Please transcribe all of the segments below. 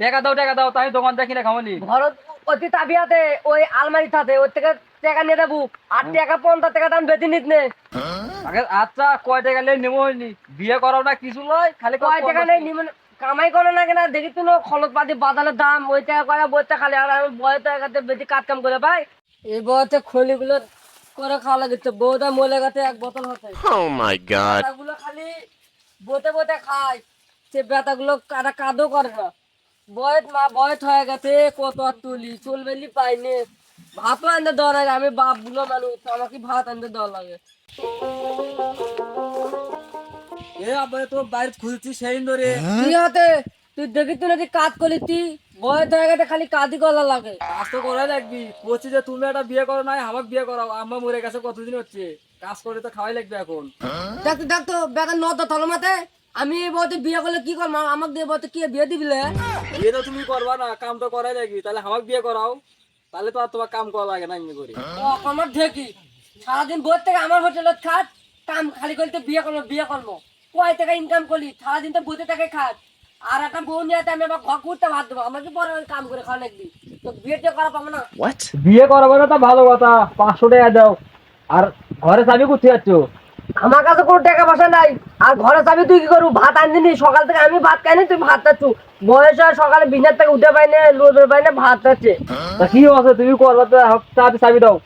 টাকা দাও টাকা দাও তাই দোকান দেখি না খামনি ঘরত অতি তাবিয়াতে ওই আলমারি থাকে ওর থেকে টাকা নিয়ে দেবো আর টাকা পঞ্চাশ টাকা দাম বেশি নিত নে। আগে আচ্ছা কয় টাকা লে নেব হয়নি বিয়ে করাও না কিছু লয়? খালি কয় টাকা নেই নিবেন কামাই করে না কেনা? দেখি তো খলত পাতি বাজারের দাম ওই টাকা করে বইতে খালি আর আমি বয় টাকাতে বেশি কাজ কাম করে ভাই এই বয়তে খলিগুলো করে খাওয়া লাগছে বউটা মলে গেছে এক বোতল হতে। Oh my god. ব্যথাগুলো খালি বতে বতে খায় সে ব্যথাগুলো কারা কাদও করে না। বয়স মা বয়স হয়ে গেছে কত আর তুলি চলবেলি পাইনি ভাতও আনতে দেওয়া আমি বাপগুলো মানুষ আমাকে ভাত আনতে দেওয়া লাগে। এ আবার তো বাইরে খুঁজছি সেই ধরে কি হতে? তুই দেখি তুই নাকি কাজ করলি তুই বয়স হয়ে গেছে খালি কাজই করা লাগে। কাজ তো করাই লাগবি। বলছি যে তুমি একটা বিয়ে করো নাই আমাকে বিয়ে করাও। আম্মা মরে গেছে কতদিন হচ্ছে? কাজ করে তো খাওয়াই লাগবে এখন। দেখ দেখতো দেখতো বেতন নত থলমাতে আমি এই বয়সে বিয়ে করলে কি করব? আমাকে দিয়ে বলতে কি বিয়ে দিবিলে বিয়ে তো তুমি করবা না কাম তো করাই লাগবি। তাহলে আমাকে বিয়ে করাও। তাহলে তো আর তোমার কাম করা লাগে না এমনি করে। ও আমার ঠেকি সারাদিন বই থেকে আমার হোটেলত খাট কাম খালি করতে বিয়ে করব বিয়ে করব। কয় টাকা ইনকাম করলি? সারাদিন তো বইতে টাকা খাট। আর একটা বউ নিয়ে আমি আবার ঘর করতে ভাত দেবো আমাকে পরে কাম করে খাওয়া লাগবি। তো বিয়েটা করা পাবো না? বিয়ে করাবো না তো ভালো কথা। পাঁচশো টাকা দাও। আর ঘরে চাবি করতে যাচ্ছ আমার কাছে কোনো টাকা পয়সা নাই। আর ঘরে যাবি তুই কি করব? ভাত আনদিনি সকাল থেকে আমি ভাত খাইনি তুই ভাত খাচ্ছু। বয়স হয় সকালে বিনার থেকে উঠে পাই না লোদের পাই না ভাত খাচ্ছে। কি আছে তুমি করবা তো চাবি চাবি দাও।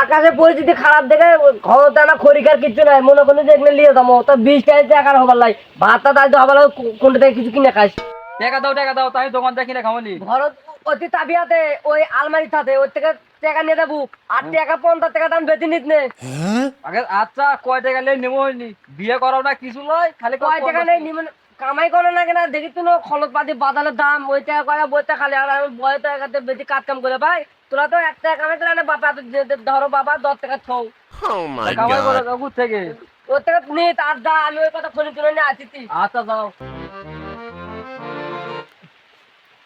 আকাশে পরিস্থিতি খারাপ দেখে ঘর টানা খরিকার কিছু নাই। মনে করলে যে এগুলো নিয়ে যাব। তো বিশ টাকা টাকার হবার লাই। ভাতটা তাই তো হবার কোনটা থেকে কিছু কিনে খাইস টাকা দাও টাকা দাও তাই দোকান দেখি না। খামনি ঘরত অতি তাবিয়াতে ওই আলমারি থাকে ওর থেকে টাকা নিয়ে দেবো আর টাকা পঞ্চাশ টাকা দাম বেশি নিত নে। আগে আচ্ছা কয় টাকা লে নেব হয়নি? বিয়ে করাও না কিছু লয় খালি কয় টাকা নেই নিবেন কামাই করে না কেনা? দেখি তো খলত পাতি বাজারের দাম ওই টাকা করে বইতে খালি। আর আমি বয় টাকাতে বেশি কাজ কাম করে ভাই তোরা তো এক টাকা কামাই করে না বাবা ধরো বাবা দশ টাকা থৌ Oh কামাই করে থেকে ওর থেকে নিত আর দা আমি ওই কথা ফোনে তুলে নিয়ে আসি আচ্ছা যাও।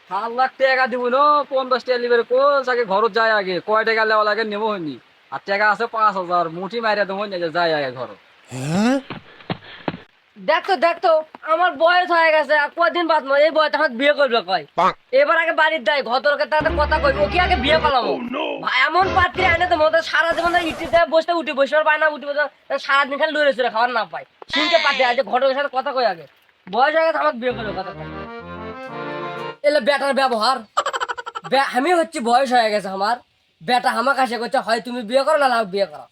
সাত লাখ টাকা দিব না পঞ্চাশ টাকা লিবে কোচ আগে ঘরত যায় আগে? কয় টাকা লেওয়া লাগে নেব হয়নি। আর টাকা আছে পাঁচ হাজার মুঠি মারিয়া দেবো না যায় আগে ঘর দেখতো দেখতো আমার বয়স হয়ে গেছে আর কদিন বাদ নয় এই বয়স আমার বিয়ে করবে কয়। এবার আগে বাড়ির দেয় ঘতরকে তার কথা কই ও কি আগে বিয়ে করলাম ভাই এমন পাত্রী আনে তো মতো সারা জীবন ইটি দেয় বসতে উঠে বসে পায় না উঠে বসে সারাদিন খালি লড়ে চড়ে খাবার না পায়। শুনতে পাত্রী আছে ঘটকের সাথে কথা কই আগে। বয়স হয়ে গেছে আমাকে বিয়ে করবে কথা কয়। এলে বেটার ব্যবহার। আমি হচ্ছে বয়স হয়ে গেছে আমার। বেটা আমার কাছে করছে হয় তুমি বিয়ে করো না বিয়ে করো।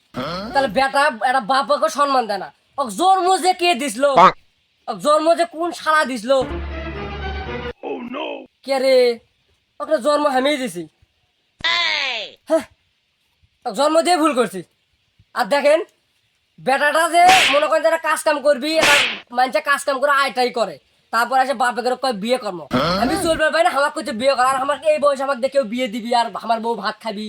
তাহলে বেটা একটা বাপকে সম্মান দেয় না। ওক জন্ম যে কে দিছিল ওক জন্ম যে কোন সারা দিছিল কে রে? ওকে জন্ম আমি দিছি। হ্যাঁ, জন্ম দিয়ে ভুল করছি। আর দেখেন বেটাটা যে মনে করেন যারা কাজ কাম করবি এটা মানুষে কাজ কাম করে আয়টাই করে। তারপর আসে বাপে করে কয় বিয়ে কর্ম। আমি চলবে পাই না আমার করছে বিয়ে কর। আর আমার এই বয়সে আমাকে দেখেও বিয়ে দিবি আর আমার বউ ভাত খাবি।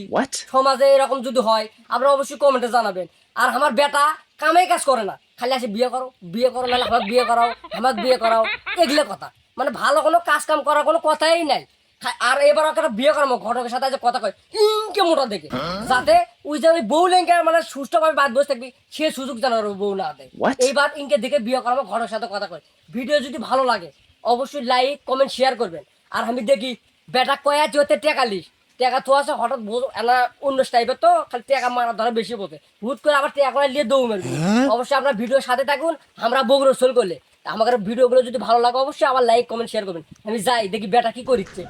সমাজে এরকম যদি হয় আপনারা অবশ্যই কমেন্টে জানাবেন। আর আমার বেটা কামে কাজ করে না। খালি আসে বিয়ে করো বিয়ে করো নাহলে আমাকে বিয়ে করাও আমাকে বিয়ে করাও। এগুলো কথা। মানে ভালো কোনো কাজ কাম করার কোনো কথাই নাই। আর এবার ওকে বিয়ে করাবো ঘটকের সাথে যে কথা কয় ইনকে মোটা দেখে। যাতে ওই যে ওই বউ লেঙ্কে মানে সুষ্ঠুভাবে বাদ বসে থাকবি সে সুযোগ যেন ওর বউ না দেয়। এইবার ইনকে দেখে বিয়ে করাবো ঘটকের সাথে কথা ভিডিও যদি ভালো লাগে অবশ্যই লাইক কমেন্ট শেয়ার করবেন। আর আমি দেখি বেটা কয়া টেকা লিস টেকা তো আছে হঠাৎ এলা অন্য টাইপের তো খালি টেকা মারা ধরা বেশি বোঝে হুট করে আবার টেকা করে নিয়ে দৌড় মারবে। অবশ্যই আপনার ভিডিওর সাথে থাকুন আমরা বগুড়ো সোল করলে। আমাদের ভিডিওগুলো যদি ভালো লাগে অবশ্যই আবার লাইক কমেন্ট শেয়ার করবেন। আমি যাই দেখি বেটা কি করিচ্ছে।